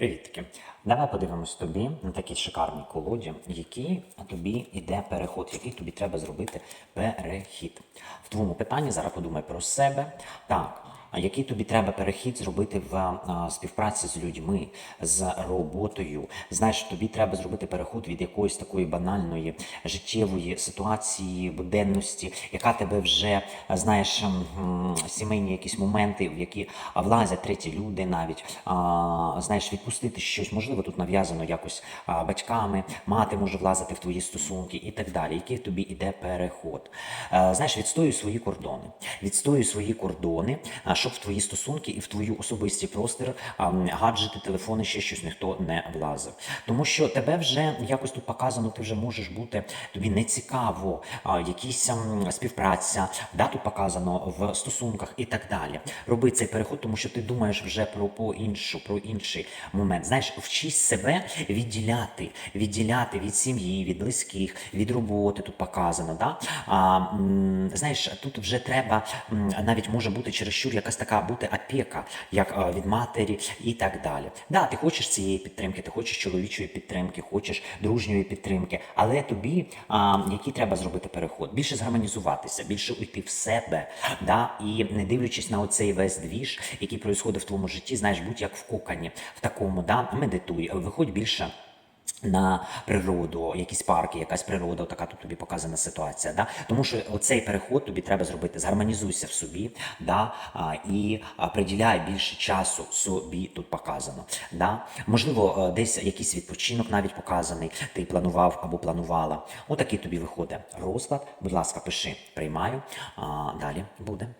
Привітки. Давай подивимось тобі на такій шикарній колоді, який тобі йде переход, який тобі треба зробити перехід. В твоєму питанні зараз подумай про себе. Так. Який тобі треба перехід зробити в співпраці з людьми, з роботою? Знаєш, тобі треба зробити переход від якоїсь такої банальної життєвої ситуації, буденності, яка тебе вже знаєш, сімейні якісь моменти, в які влазять треті люди, навіть знаєш, відпустити щось, можливо, тут нав'язано якось батьками, мати може влазити в твої стосунки і так далі. Який тобі іде переход? Е, Знаєш, відстоюй свої кордони, відстоюй свої кордони, щоб в твої стосунки і в твою особисті простір гаджети, телефони, ще щось ніхто не влазив. Тому що тебе вже якось тут показано, ти вже можеш бути, тобі не цікаво, а, якісь співпраця, да, тут показано в стосунках і так далі. Роби цей переход, тому що ти думаєш вже про по іншу, про інший момент. Знаєш, вчись себе відділяти, відділяти від сім'ї, від близьких, від роботи. Тут показано. Да? А, знаєш, тут вже треба навіть може бути чересчур якась така бути опека, як а, від матері і так далі. Да, ти хочеш цієї підтримки, ти хочеш чоловічої підтримки, хочеш дружньої підтримки, але тобі а, який треба зробити переход? Більше згармонізуватися, більше уйти в себе, да? і не дивлячись на оцей весь двіж, який происходить в твоєму житті, знаєш, будь як в кокані, в такому, да? медитуй, виходь більше. На природу, якісь парки, якась природа, така тут тобі показана ситуація. Да? Тому що оцей переход тобі треба зробити. Згармонізуйся в собі, да? а, і приділяй більше часу собі тут показано. Да? Можливо, е, десь якийсь відпочинок навіть показаний, ти планував або планувала. Отакий тобі виходить розклад. Будь ласка, пиши, приймаю. А, далі буде.